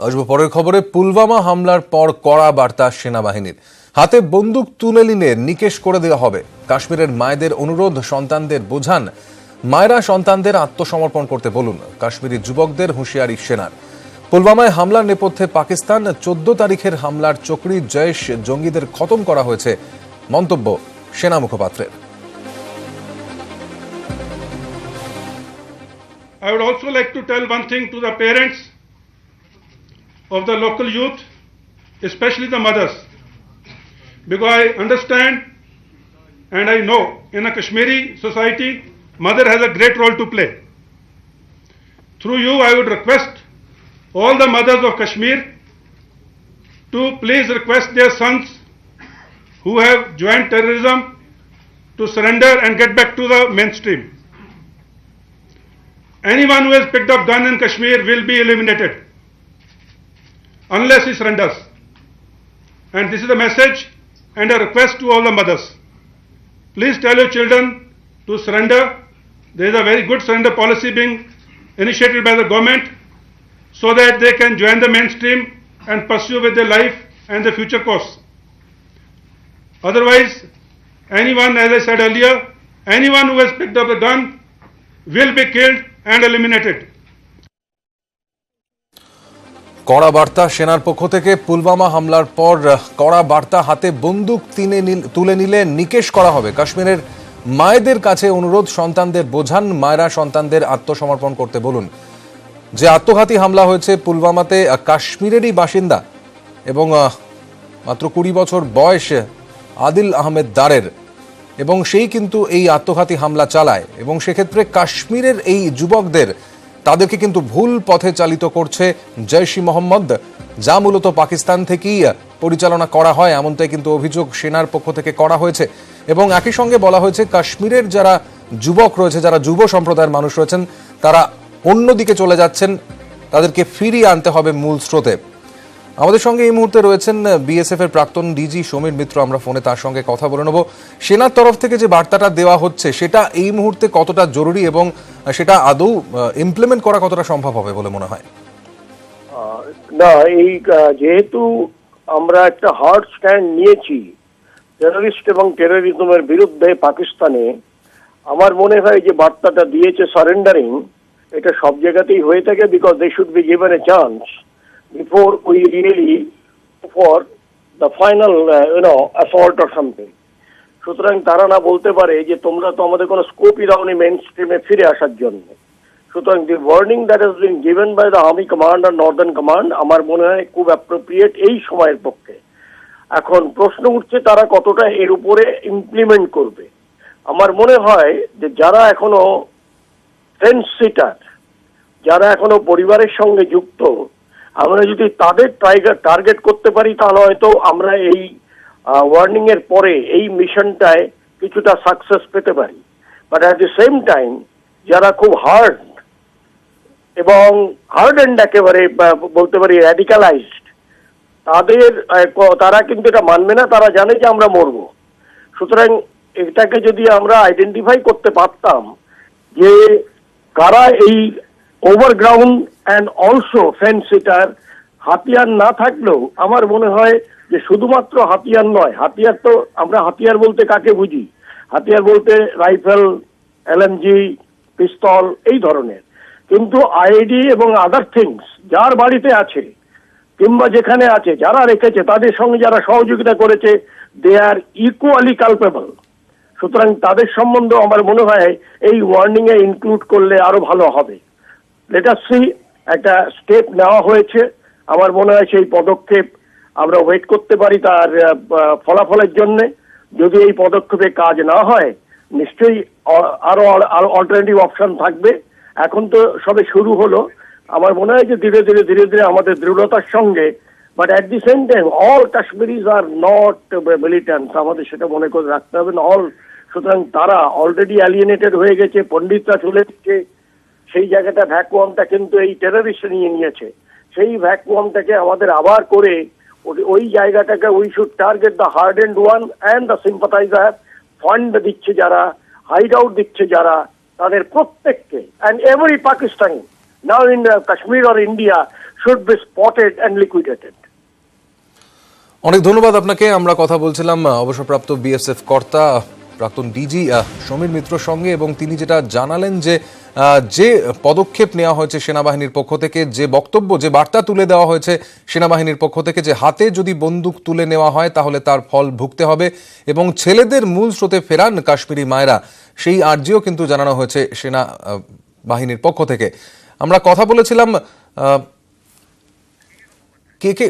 আসব পরের খবরে, পুলওয়ামা হামলার পর কড়া বার্তা সেনাবাহিনীর। হাতে বন্দুক তুলে নিলে নিকেশ করে দেওয়া হবে। কাশ্মীরের মায়েদের অনুরোধ, সন্তানদের বোঝান। মায়েরা সন্তানদের আত্মসমর্পণ করতে বলুন। কাশ্মীরি যুবকদের হুঁশিয়ারি সেনার। পুলওয়ামায় হামলার নেপথ্যে পাকিস্তান, চোদ্দ তারিখের হামলার চক্রী জয়েশ জঙ্গিদের খতম করা হয়েছে। মন্তব্য সেনা মুখপাত্রের। I would also like to tell one thing to the parents. Of the local youth, especially the mothers, because I understand and I know in a Kashmiri society, mother has a great role to play. Through you, I would request all the mothers of Kashmir to please request their sons who have joined terrorism to surrender and get back to the mainstream. Anyone who has picked up gun in Kashmir will be eliminated unless he surrenders. And this is a message and a request to all the mothers. Please tell your children to surrender. There is a very good surrender policy being initiated by the government so that they can join the mainstream and pursue with their life and their future course. Otherwise, anyone, as I said earlier, anyone who has picked up the gun will be killed and eliminated. কড়া বার্তা সেনার পক্ষ থেকে পুলওয়ামা হামলার পর কড়া বার্তা হাতে বন্দুক তিনে তুলে নিলে নিকেশ করা হবে। কাশ্মীরের মায়েদের কাছে অনুরোধ, সন্তানদের বোঝান, মায়েরা সন্তানদের আত্মসমর্পণ করতে বলুন। যে আত্মঘাতী হামলা হয়েছে পুলওয়ামাতে কাশ্মীরেরই বাসিন্দা এবং মাত্র কুড়ি বছর বয়স আদিল আহমেদ দারের। এবং সেই কিন্তু এই আত্মঘাতী হামলা চালায়। এবং সেক্ষেত্রে কাশ্মীরের এই যুবকদের তাদেরকে কিন্তু ভুল পথে চালিত করছে জৈশ মোহাম্মদ, যা মূলত পাকিস্তান থেকেই পরিচালনা করা হয়, এমনটাই কিন্তু অভিযোগ সেনার পক্ষ থেকে করা হয়েছে। এবং একই সঙ্গে বলা হয়েছে, কাশ্মীরের যারা যুবক রয়েছে, যারা যুব সম্প্রদায়ের মানুষ রয়েছেন, তারা অন্যদিকে চলে যাচ্ছেন, তাদেরকে ফিরিয়ে আনতে হবে মূল স্রোতে। আমাদের সঙ্গে এই মুহূর্তে রয়েছেন বিএসএফ এর প্রাক্তন ডিজি সমীর মিত্র। আমরা ফোনে তার সঙ্গে কথা বলে নেব। সেনার তরফ থেকে যে বার্তাটা দেওয়া হচ্ছে, সেটা এই মুহূর্তে কতটা জরুরি এবং সেটা আদৌ ইমপ্লিমেন্ট করা কতটা সম্ভব হবে বলে মনে হয়? না, এই যেহেতু আমরা একটা হার্ড স্ট্যান্ড নিয়েছি টেররিস্ট এবং টেররিজমের বিরুদ্ধে পাকিস্তানে, আমার মনে হয় যে বার্তাটা দিয়েছে সারেন্ডারিং এটা সব জায়গাতেই হয়ে থাকে because they should be given a chance before we really for the final you know assault or something সুতরাং তারা না বলতে পারে যে তোমরা তো আমাদের কোনো স্কোপই দাওনি মেন স্ট্রিমে ফিরে আসার জন্য। সুতরাং the warning that has been given by the army command R northern command আমার মনে হয় খুব অ্যাপ্রোপ্রিয়েট এই সময়ের পক্ষে। এখন প্রশ্ন উঠছে তারা কতটা এর উপরে ইমপ্লিমেন্ট করবে। আমার মনে হয় যে যারা এখনও ফেন্স সিটার যারা এখনও পরিবারের সঙ্গে যুক্ত আমরা যদি তাদের টার্গেট করতে পারি, তাহলে হয়তো আমরা এই ওয়ার্নিং এর পরে এই মিশনটায় কিছুটা সাকসেস পেতে পারি। But at the same time যারা খুব হার্ড এবং হার্ড অ্যান্ড একেবারে বলতে পারি র্যাডিক্যালাইজড তাদের তারা কিন্তু এটা মানবে না, তারা জানে যে আমরা মরব। সুতরাং এটাকে যদি আমরা আইডেন্টিফাই করতে পারতাম যে কারা এই ওভারগ্রাউন্ড অ্যান্ড অলসো ফেন্স এটার হাতিয়ার না থাকলেও আমার মনে হয় যে শুধুমাত্র হাতিয়ার নয়, হাতিয়ার তো আমরা হাতিয়ার বলতে কাকে বুঝি? হাতিয়ার বলতে রাইফেল, এলএমজি, পিস্তল, এই ধরনের। কিন্তু আইডি এবং আদার থিংস যার বাড়িতে আছে কিংবা যেখানে আছে, যারা রেখেছে, তাদের সঙ্গে যারা সহযোগিতা করেছে দে আর ইকুয়ালি কালপেবল সুতরাং তাদের সম্বন্ধে আমার মনে হয় এই ওয়ার্নিং এ ইনক্লুড করলে আরও ভালো হবে। লেটার সি একটা স্টেপ নেওয়া হয়েছে। আমার মনে হয় সেই পদক্ষেপ আমরা ওয়েট করতে পারি তার ফলাফলের জন্য। যদি এই পদক্ষেপে কাজ না হয়, নিশ্চয়ই আরও আরও অল্টারনেটিভ অপশন থাকবে। এখন তো সবে শুরু হলো। আমার মনে হয় যে ধীরে ধীরে ধীরে ধীরে আমাদের দৃঢ়তার সঙ্গে but at the same time all Kashmiris are not militants আমাদের সেটা মনে করে রাখতে হবে। অল সুতরাং তারা অলরেডি অ্যালিয়েনেটেড হয়ে গেছে, পণ্ডিতরা চলে এসছে। সেই জায়গাটা ভ্যাকুয়ামটা কিন্তু এই টেররিস্ট নিয়ে নিয়েছে। সেই ভ্যাকুয়ামটাকে আমাদের আবার করে ওই- জায়গাটাকে we should target the hardened one and the sympathiser fund দিচ্ছে যারা হাইড আউট দিচ্ছে যারা, তাদের প্রত্যেককে। And every Pakistani now in Kashmir or India should be spotted and liquidated অনেক ধন্যবাদ আপনাকে। আমরা কথা বলছিলাম অবসরপ্রাপ্ত বিএসএফ কর্তা প্রাক্তন ডিজি সমীর মিত্রর সঙ্গে এবং তিনি যেটা জানালেন যে যে পদক্ষেপ নেওয়া হয়েছে সেনাবাহিনীর পক্ষ থেকে, যে বক্তব্য, যে বার্তা তুলে দেওয়া হয়েছে সেনাবাহিনীর পক্ষ থেকে যে হাতে যদি বন্দুক তুলে নেওয়া হয়, তাহলে তার ফল ভুগতে হবে এবং ছেলেদের মূল স্রোতে ফেরান কাশ্মীরি মায়েরা। সেই আর্জিও কিন্তু জানানো হয়েছে সেনা বাহিনীর পক্ষ থেকে। আমরা কথা বলেছিলাম কে কে,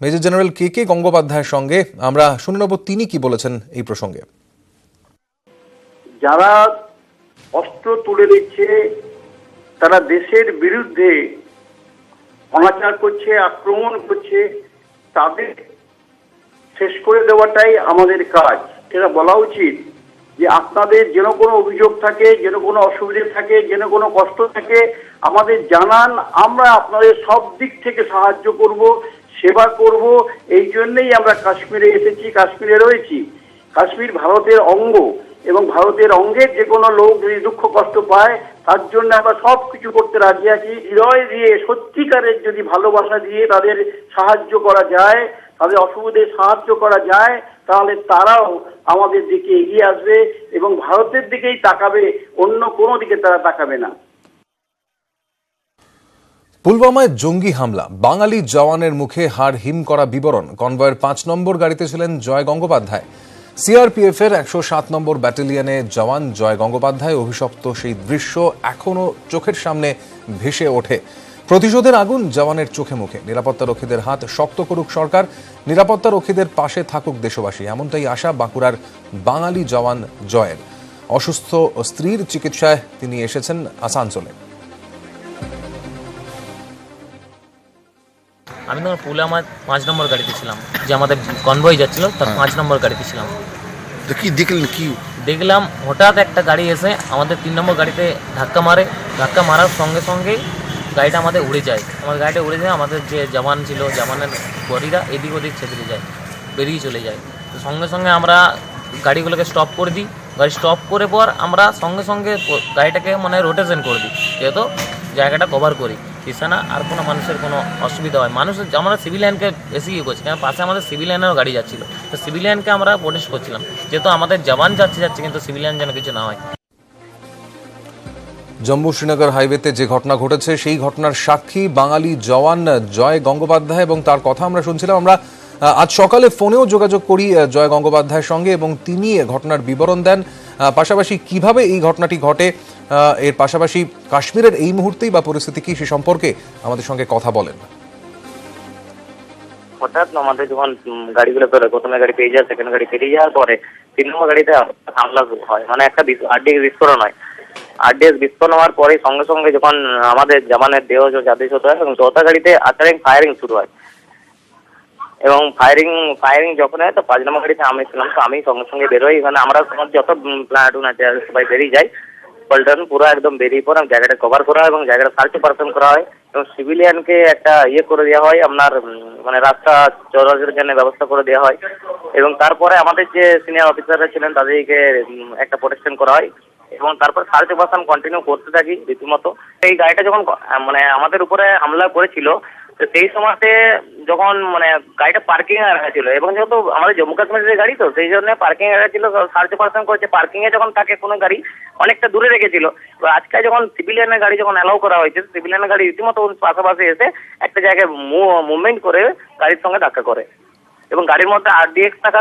মেজর জেনারেল কে কে গঙ্গোপাধ্যায়ের সঙ্গে। আমরা শুনে নেব তিনি কি বলেছেন এই প্রসঙ্গে। যারা অস্ত্র তুলে দিচ্ছে তারা দেশের বিরুদ্ধে অনাচার করছে, আক্রমণ করছে, তাদের শেষ করে দেওয়াটাই আমাদের কাজ। সেটা বলা উচিত যে আপনাদের যেন কোনো অভিযোগ থাকে, যেন কোনো অসুবিধে থাকে, যেন কোনো কষ্ট থাকে, আমাদের জানান, আমরা আপনাদের সব দিক থেকে সাহায্য করব, সেবা করব। এই জন্যেই আমরা কাশ্মীরে এসেছি, কাশ্মীরে রয়েছি। কাশ্মীর ভারতের অঙ্গ। এবং ভারতের অঙ্গের যে কোনো লোক যদি দুঃখ, কষ্ট পায়, তার জন্য আমরা সব কিছু করতে রাজি আছি। হৃদয় দিয়ে, সত্যিকারের যদি ভালোবাসা দিয়ে তাদের সাহায্য করা যায়, তাদের অসুবিধে সাহায্য করা যায়, তাহলে তারাও আমাদের দিকে এগিয়ে আসবে এবং ভারতের দিকেই তাকাবে, অন্য কোনো দিকে তারা তাকাবে না। পুলওয়ামায় জঙ্গি হামলা। বাঙালি জওয়ানের মুখে হাড় হিম করা বিবরণ। কনভয়ের পাঁচ নম্বর গাড়িতে ছিলেন জয় গঙ্গোপাধ্যায়। সিআরপিএফ এর একশো সাত নম্বর ব্যাটালিয়নে জওয়ান জয় গঙ্গোপাধ্যায় অভিশপ্ত সেই দৃশ্য এখনও চোখের সামনে ভেসে ওঠে। প্রতিশোধের আগুন জওয়ানের চোখে মুখে। নিরাপত্তা রক্ষীদের হাত শক্ত করুক সরকার, নিরাপত্তা রক্ষীদের পাশে থাকুক দেশবাসী। এমনটাই আশা বাঁকুড়ার বাঙালি জওয়ান জয়ের। অসুস্থ স্ত্রীর চিকিৎসায় তিনি এসেছেন আসানসোলে। আমি তখন পুলে আমার পাঁচ নম্বর গাড়িতে ছিলাম। যে আমাদের কনভয় যাচ্ছিল তার পাঁচ নম্বর গাড়িতে ছিলাম। তো কি দেখলেন কি? দেখলাম হঠাৎ একটা গাড়ি এসে আমাদের তিন নম্বর গাড়িতে ধাক্কা মারে। ধাক্কা মারার সঙ্গে সঙ্গেই গাড়িটা আমাদের উড়ে যায়। আমার গাড়িটা উড়ে যায় আমাদের যে জামান ছিল জামানের বডিরা এদিক ওদিক ছেদরে যায় বেরিয়ে চলে যায়। তো সঙ্গে সঙ্গে আমরা গাড়িগুলোকে স্টপ করে দিই। গাড়ি স্টপ করে পর আমরা সঙ্গে সঙ্গে গাড়িটাকে মানে রোটেশন করে দিই। যেহেতু জায়গাটা কভার করি। না আর কোনো মানুষের কোনো অসুবিধা হয়। মানুষ আমরা সিভিল লাইনকে বেশি ইয়ে করছি কারণ পাশে আমাদের সিভিলিয়ানেরও গাড়ি যাচ্ছিল। তো সিভিল লাইনকে আমরা প্রোটেস্ট করছিলাম। যেহেতু আমাদের জওয়ান যাচ্ছে যাচ্ছে, কিন্তু সিভিল লাইন যেন কিছু না হয়। জম্মু শ্রীনগর হাইওয়েতে যে ঘটনা ঘটেছে, সেই ঘটনার সাক্ষী বাঙালি জওয়ান জয় গঙ্গোপাধ্যায় এবং তার কথা আমরা শুনছিলাম। আমরা আজ সকালে ফোনেও যোগাযোগ করি জয় গঙ্গোপাধ্যায়ের সঙ্গে এবং তিনি ঘটনার বিবরণ দেন। পাশাপাশি কীভাবে এই ঘটনাটি ঘটে এর পাশাপাশি কাশ্মীরের এই মুহূর্তেই বা পরিস্থিতি কি সে সম্পর্কে আমাদের সঙ্গে কথা বলেন। হঠাৎ আমাদের যখন গাড়িগুলো প্রথমে গাড়ি পেয়ে যায় সেকেন্ড গাড়ি পেরিয়ে যাওয়ার পরে তিন নম্বর গাড়িতে হামলা হয়। মানে একটা আরডিএক্স বিস্ফোরণ হয়। আরডিএক্স বিস্ফোরণ হওয়ার পরে সঙ্গে সঙ্গে যখন আমাদের জামানের দেহ যাদের হতে হয়, এবং চৌথা গাড়িতে আচারিং ফায়ারিং শুরু হয়। এবং ফায়ারিং ফায়ারিং যখন হয়, তো পাঁচ নম্বর গাড়িতে আমি ছিলাম, তো আমি সঙ্গে সঙ্গে বেরোই। এখানে আমরা যত প্লাটুন আছে, সবাই বেরিয়ে যাই। পল্টন, পুরো একদম বেরিয়ে পড়ে, জায়গাটা কভার করা হয় এবং জায়গাটা সার্চ অপারেশন করা হয় এবং সিভিলিয়ানকে একটা ইয়ে করে দেওয়া হয়, আপনার মানে রাস্তা চলাচলের জন্য ব্যবস্থা করে দেওয়া হয়। এবং তারপরে আমাদের যে সিনিয়র অফিসাররা ছিলেন, তাদেরকে একটা প্রোটেকশন করা হয় এবং তারপর সার্চ অপারেশন কন্টিনিউ করতে থাকি রীতিমতো। এই গাড়িটা যখন মানে আমাদের উপরে হামলা করেছিল তো সেই সময়তে যখন মানে গাড়িটা পার্কিং এ রাখা ছিল, এবং যেহেতু আমাদের জম্মু কাশ্মীরের গাড়ি তো, সেই জন্য পার্কিং এ ছিল সার্চ অপারেশন করেছে। পার্কিং এ যখন থাকে কোনো গাড়ি অনেকটা দূরে রেখেছিল, এবার আজকে যখন সিভিলিয়ানের গাড়ি যখন অ্যালাউ করা হয়েছে সিভিলিয়ানের গাড়ি রীতিমতো পাশাপাশি এসে একটা জায়গায় মুভমেন্ট করে গাড়ির সঙ্গে ধাক্কা করে। এবং গাড়ির মধ্যে আর আরডিএক্স টাকা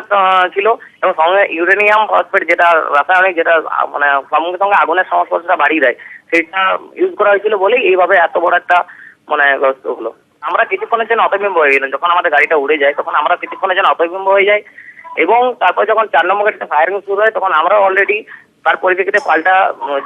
ছিল, এবং সঙ্গে ইউরেনিয়াম ফসফেট যেটা রাসায়নিক, যেটা মানে সঙ্গে সঙ্গে আগুনের সংস্পর্শটা বাড়িয়ে দেয় সেটা ইউজ করা হয়েছিল বলেই এইভাবে এত বড় একটা মানে গ্রস্ত হলো। আমরা কিছুক্ষণের জন্য অতবিম্ব হয়ে গেলাম। যখন আমাদের গাড়িটা উড়ে যায়, তখন আমরা কিছুক্ষণের জন্য অতবিম্ব হয়ে যাই এবং তারপর যখন চার নম্বর গাড়িতে ফায়ারিং শুরু হয়, তখন আমরা অলরেডি তার পরিপ্রেক্ষিতে পাল্টা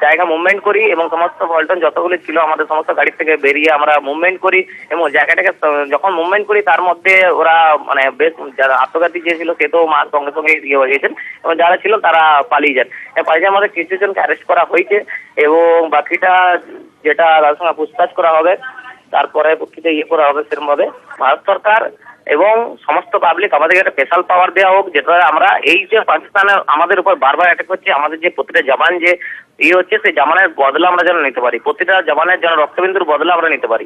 জায়গা মুভমেন্ট করি এবং সমস্ত পল্টন যতগুলো ছিল আমাদের সমস্ত গাড়ি থেকে বেরিয়ে আমরা মুভমেন্ট করি এবং জায়গাটাকে যখন মুভমেন্ট করি তার মধ্যে ওরা মানে বেশ যারা আত্মঘাতী যে ছিল সে তো মার সঙ্গে সঙ্গে ইয়ে হয়ে গেছেন এবং যারা ছিল তারা পালিয়ে যান। পালিয়ে যাওয়ার মধ্যে কিছু জনকে অ্যারেস্ট করা হয়েছে এবং বাকিটা যেটা তার সঙ্গে পুছতাছ করা হবে তারপরে প্রকৃতি ইয়ে করা হবে সেরকম ভারত সরকার এবং সমস্ত পাবলিক আমাদেরকে একটা স্পেশাল পাওয়ার দেওয়া হোক, যেটা আমরা এই যে পাকিস্তানের আমাদের উপর বারবার অ্যাটাক হচ্ছে, আমাদের যে প্রতিটা জামান যে ইয়ে হচ্ছে, সেই জামানের বদলা আমরা যেন নিতে পারি। প্রতিটা জামানের যেন রক্তবিন্দুর বদলা আমরা নিতে পারি।